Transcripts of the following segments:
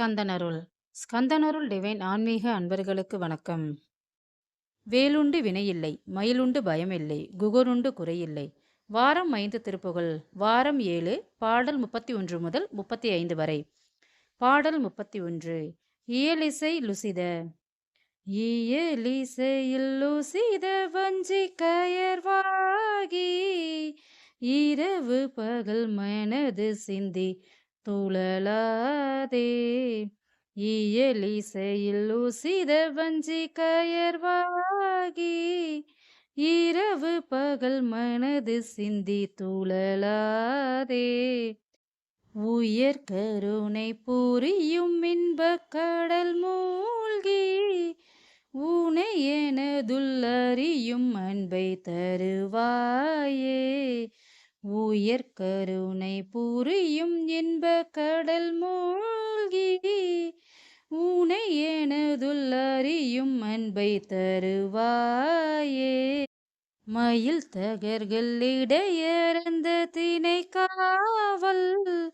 ஸ்கந்தனருள். ஸ்கந்தனருள் divine ஆன்மீக அன்பர்களுக்கு வணக்கம். வேலுண்டு வினையில்லை மயிலுண்டு பயமில்லை குகருண்டு குறையில்லை. வாரம் ஐந்து திருப்புகள் வாரம் ஏழு பாடல் முப்பத்தி ஒன்று முதல் முப்பத்தி ஐந்து வரை. பாடல் முப்பத்தி ஒன்று இயலிசை லுசித. இயலிசையில் லுசித வஞ்சி கயர்வாகி இரவு பகல் மனது சிந்தி துழலாதே இயலிசையில் உசித வஞ்சி கயர்வாகி இரவு பகல் மனது சிந்தி துழலாதே உயர் கருணை புரியும் இன்பக் கடல் மூழ்கி. உனை எனதுள்ளறியும் அன்பை தருவாயே. உயர் கருணை புரியும் இன்ப கடல் மூழ்கி உனை எனதுள்ளறியும் அன்பை தருவாயே. மயில் தகர்கள் இடையறந்த தினை காவல்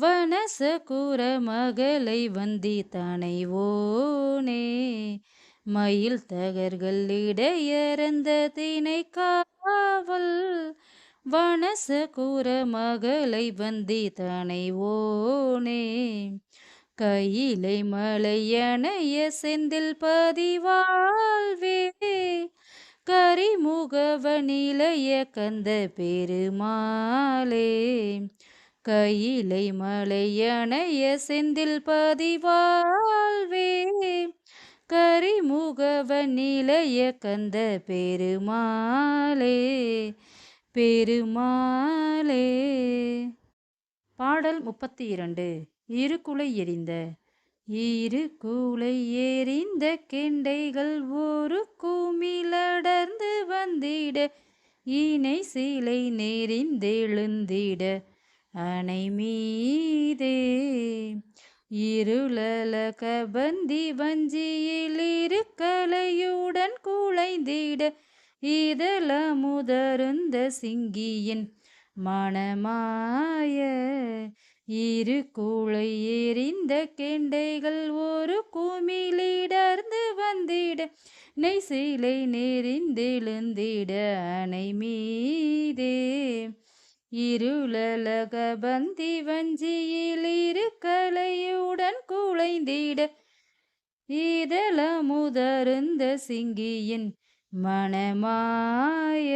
வனச கூற மகளை வந்தி தனைவோனே. மயில் தகர்கள் இடையறந்த தினை காவல் வனச கூற மகளை வந்தி தனைவோனே. கையிலை மலையணைய செந்தில் பதிவாழ்வே. கரிமுகவனிலைய கந்த பெருமாளே. கையிலை மலையணைய செந்தில் பதிவாழ்வே. கரிமுகவனிலைய கந்த பெருமாளே. பெருமாளே. பாடல் முப்பத்தி இரண்டு. இருகுலை எரிந்த இரு கூலை எறிந்த கெண்டைகள் ஒரு கூமிலடர்ந்து வந்திட. இணை சீலை நெறிந்தெழுந்திட. அணை மீதே. இருளல கபந்தி வஞ்சியில் இரு கலையுடன் குழைந்திட. இதழ முதருந்த சிங்கியின் மணமாய இரு கூளை எரிந்த கெண்டைகள் ஒரு குமிழிடர்ந்து வந்திட. நெய் சீலை நெறிந்தெழுந்திட அணை மீதே. இருளலக பந்தி வஞ்சியில் இரு கலையுடன் குழைந்திட. இதழ முதருந்த சிங்கியின் மணமாய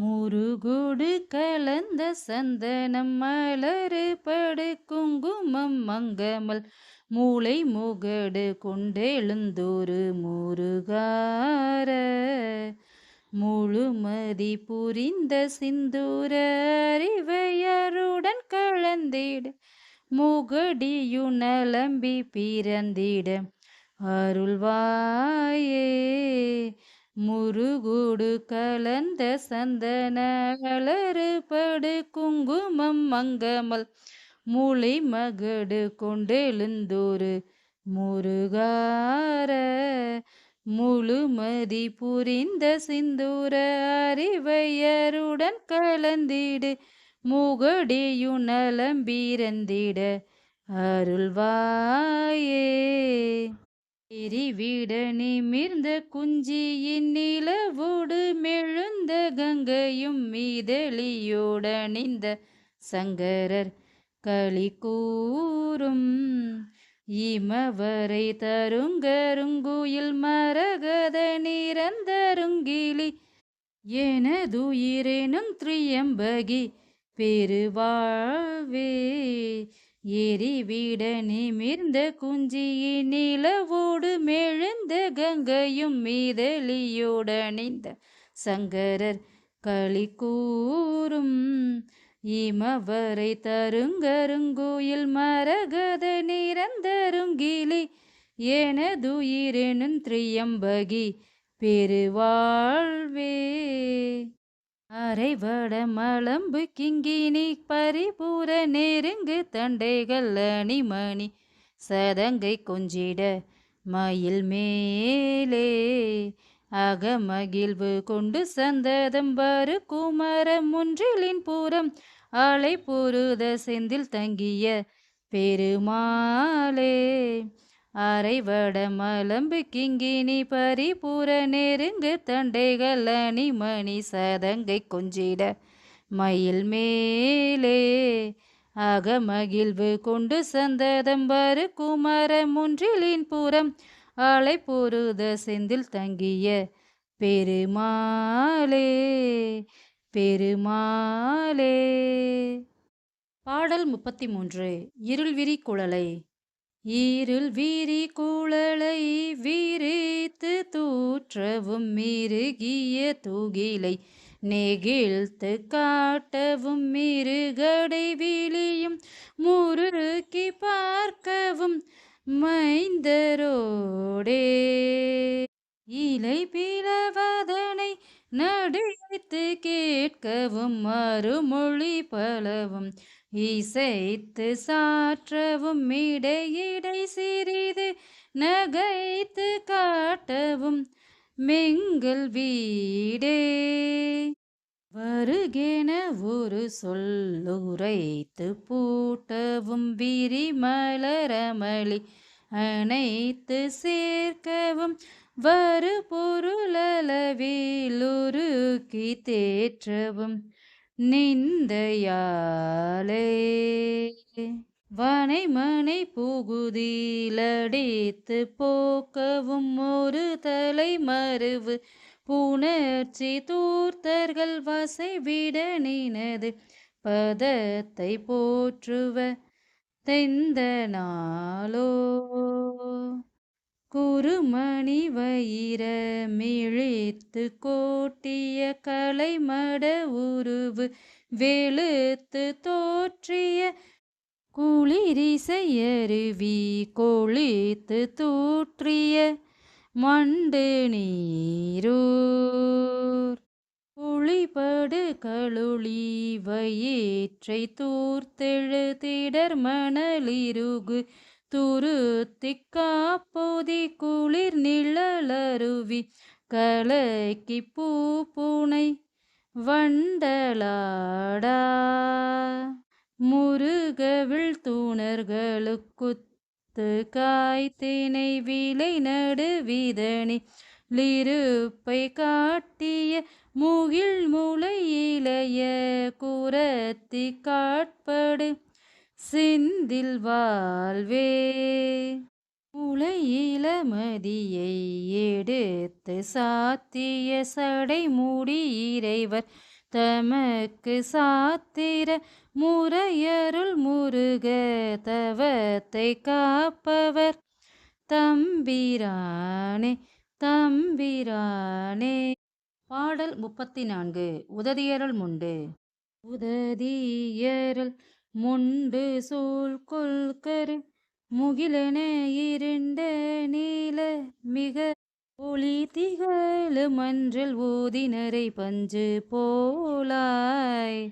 முருகுடு கலந்த சந்தனம் மலரு படு குங்குமம் மங்கமல் மூளை முகடு கொண்டெழுந்தோரு முருகார. முழுமதி புரிந்த சிந்தூர அறிவையருடன் கலந்திட. முகடியுணலம்பி பிறந்திட. அருள்வாயே. முருகுடு கலந்த சந்தன அலறுபடு குங்குமம் மங்கமல் மூளை மகடு கொண்டெழுந்தோரு முருகார முழுமதி புரிந்த சிந்தூர அறிவையருடன் கலந்திடு. முகடியுணலம்பிறந்திட அருள்வாயே. எரிவிட நிமிர்ந்த குஞ்சியின் நிலவோடு மெழுந்த கங்கையும் மீதளியோடணிந்த சங்கரர் களி கூறும். இமவரை தருங்கருங்குயில் மரகத நிரந்தருங்கிலி எனதுயிரெனும் திரியம்பகி பெருவாழ்வே. எரிவிட நிமிர்ந்த குஞ்சியின் நிலவோடு மெழுந்த கங்கையும் மீதலியுடனிந்த சங்கரர் களி கூறும் இமவரை தருங்கருங்கோயில் மரகத நிரந்தருங்கிலி எனதுயிரெனும் திரியம்பகி பெருவாழ்வே. அரைவட மலம்பு கிங்கினி பரிபூர நெருங்கு தண்டைகள் அணிமணி சதங்கை கொஞ்சிட மயில் மேலே அகமகிழ்வு கொண்டு சந்ததம் வரு குமர முன்றிலின் பூரம் அலை புருத செந்தில் தங்கிய பெருமாளே. அரைவட மலம்பு கிங்கினி பரிபூர நெருங்கு தண்டைகள் அணிமணி சதங்கை கொஞ்சிட மயில் மேலே அகமகிழ்வு கொண்டு சந்ததம் வரு குமர முன்றிலின் புறம் அலை பொருத செந்தில் தங்கிய பெருமாளே பெருமாளே. பாடல் முப்பத்தி மூன்று இருள்விரி குழலை. ஈருள் வீரி கூழலை வீரித்து தூற்றவும் மிருகிய தூகிலை நெகிழ்த்து காட்டவும் மிருகடை விழியும் முறுக்கி பார்க்கவும் மைந்தரோடே. இலை பிளவதனை நடித்து கேட்கவும் மறுமொழி பலவும் இசைத்து சாற்றவும் இடையிடை சிறிது நகைத்து காட்டவும் மெங்கல் வீடே. வருகென ஒரு சொல்லுரைத்து பூட்டவும் விரிமலரமளி அனைத்து சேர்க்கவும் வரு பொருளளவிலுருக்கி தேற்றவும் நிந்தையாலே வனைமனை புகுதிலடித்து போக்கவும் ஒரு தலை மறுவு புணர்ச்சி தூர்த்தர்கள் வசைவிட நினது. பதத்தை போற்றுவ தெந்த நாளோ குருமணி வயிற மிழித்து கோட்டிய கலைமட உருவு வெளுத்து தோற்றிய குளிரிசையருவி கொளித்து தூற்றிய மண்டு நீரூர். குழிபடு கழுளி வயிற்றை தூர்த்தெழு திடர் மணலிருகு துரு திக்காப்போதி குளிர் நிழலருவி கலைக்கு பூ பூனை வண்டலாடா. முருகவிழ் தூணர்களுக்குத்து காய்த்தினை விலை நடுவிதனி லிருப்பை காட்டிய முகில் முளை இளைய குரத்தி காட்படு சிந்தில் வாழ்வே மதியை எடுத்து சாத்திய சடை மூடி இறைவர் தமக்கு சாத்திர முறையருள் முருக தவத்தை காப்பவர். தம்பிரானே தம்பிரானே. பாடல் முப்பத்தி நான்கு உததியருள் முண்டு. உததியருள் முண்டு சூழ் கொள்கரு முகிலென இருண்ட நீல மிக ஒளி திகழு மன்றல் ஊதினரை பஞ்சு போலாய்.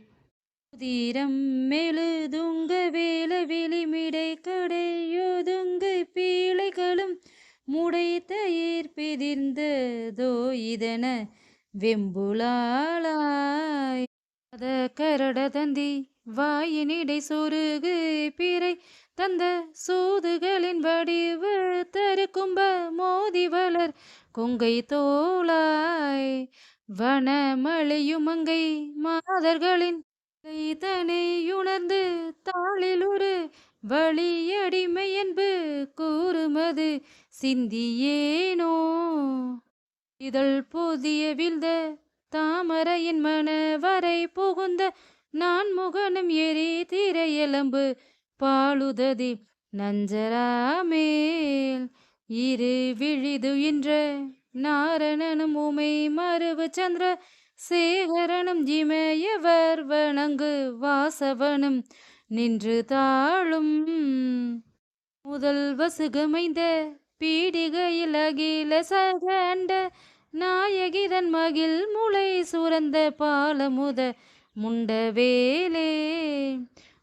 உதிரம் மெழுதுங்க வேல விளிமிடை கடையொதுங்க பீழைகளும் முடைத்த பிதிர்ந்ததோ இதன வெம்புலாளாய். அத கரட தந்தி வாயினிடை சொருகு பிறை தந்த சூதுகளின் வடிவு தரு கும்ப மோதி வளர் கொங்கை தோளாய். வனமழியுமங்கை மாதர்களின் தனையுணர்ந்து தாளில் ஒரு வழியடிமை என்பு கூறுமது சிந்தியேனோ. இதழ் புதிய வில்த தாமரையின் மனவரை புகுந்த நான் முகனும் எரி திரையெலும்பு பாலுததி நஞ்சராமேல். இரு விழிதுயின்ற நாரணனும் உமை மருவு சந்திர சேகரனும் இமயவர் வணங்கு வாசவனும் நின்று தாழும். முதல் வசுகமைந்த பீடிகையில் அகில சகண்ட நாயகிதன் மகிழ் முளை சுரந்த பாலமுத முண்டவேலே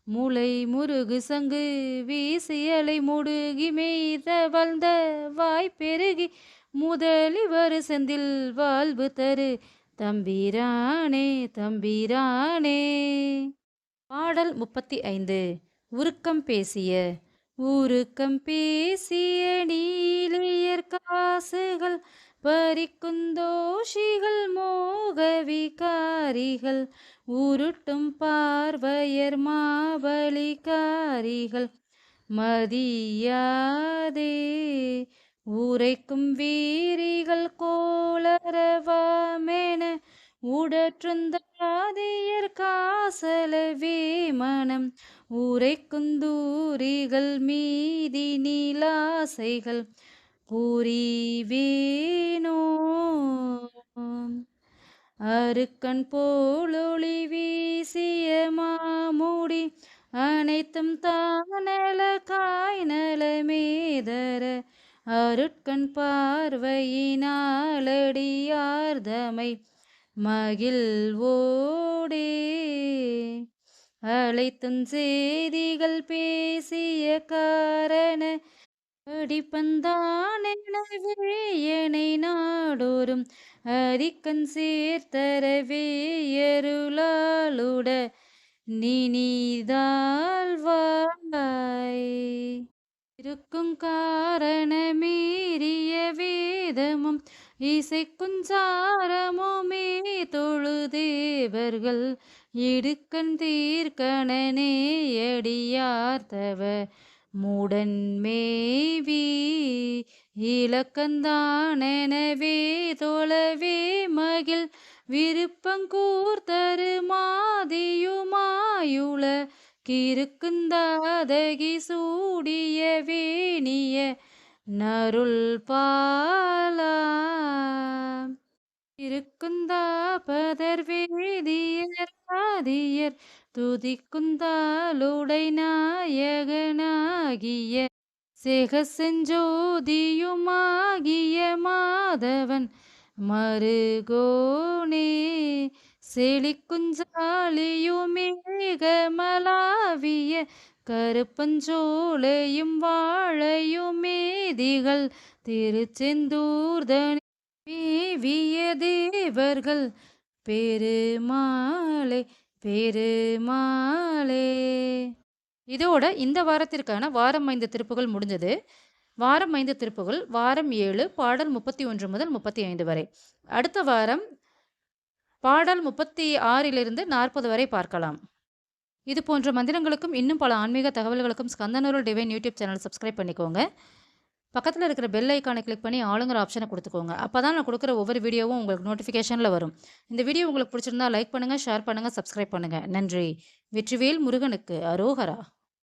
முளை முருகு சங்கு வீசியலை முடுகி மெய்த வளர்ந்த வாய் பெருகி முதலிவர் செந்தில் வாழ்வு தரு. தம்பிரானே தம்பிரானே. பாடல் முப்பத்தி ஐந்து உருக்கம் பேசிய. உருக்கம் பேசிய நீலியர் காசுகள் பறிக்குந்தோஷிகள் மோகவிகாரிகள் உருட்டும் பார்வையர் மாபலிகாரிகள் மதியாதே உரைக்கும் வீரிகள் கோளரவாமென உடற்றுந்தாதியர் காசலவே மனம் உரைக்குந்தூரிகள் மீதி நீலாசைகள் புரிவேனோ? அருக்கண் போலொளி வீசிய மாமுடி அனைத்தும் தானல காய்நலமேதர அருட்கண் பார்வையினாலடியார்தமை மகிழ்வோடே அழைத்தும் செய்திகள் பேசிய காரண அடிப்பந்தானெனவே எனை நாடோறும். அரிக்கன் சேர்த்தரவே எருளாளுட நினிதாழ்வாய் இருக்கும் காரணமீறிய வேதமும் இசைக்கும் இசைக்குஞ்சாரமுமே தொழுதேவர்கள். இடுக்கண் தீர்க்கணனே அடியார்த்தவர். மூடன்மேவி இலக்கந்தானெனவே தொழவே மகிழ். விருப்பங்கூர்த்தரு மாதியுமாயுள கிருக்குந்தாதகி சூடிய வேணிய நருள் பாலா. இருக்குந்தா பதர் வேதியர் ஆதியர் துதிக்குந்தாளுடை நாயகனாகிய செகசெஞ்சோதியுமாகிய மாதவன் மருகோனே செழிக்குஞ்சாலியுமேகமலாவிய கருப்பஞ்சோலையும் வாழையுமேதிகள் திருச்செந்தூர்தனி மேவிய தேவர்கள் பெருமாளே பெருமாளே இதோட இந்த வாரத்திற்கான வாரம் ஐந்து திருப்புகள் முடிஞ்சது. வாரம் ஐந்து திருப்புகள் வாரம் ஏழு பாடல் முப்பத்தி ஒன்று முதல் முப்பத்தி ஐந்து வரை. அடுத்த வாரம் பாடல் முப்பத்தி ஆறிலிருந்து நாற்பது வரை பார்க்கலாம். இது போன்ற மந்திரங்களுக்கும் இன்னும் பல ஆன்மீக தகவல்களுக்கும் ஸ்கந்தனூரல் டிவைன் யூடியூப் சேனல் சப்ஸ்கிரைப் பண்ணிக்கோங்க. பக்கத்தில் இருக்கிற பெல் ஐக்கானை கிளிக் பண்ணி ஆளுங்கிற ஆப்ஷனை கொடுத்துக்கோங்க. அப்போ தான் நான் கொடுக்குற ஒவ்வொரு வீடியோவும் உங்களுக்கு நோட்டிஃபிகேஷனில் வரும். இந்த வீடியோ உங்களுக்கு பிடிச்சிருந்தா லைக் பண்ணுங்கள் ஷேர் பண்ணுங்கள் சப்ஸ்கிரைப் பண்ணுங்கள் நன்றி. வெற்றிவேல் முருகனுக்கு அரோகரா.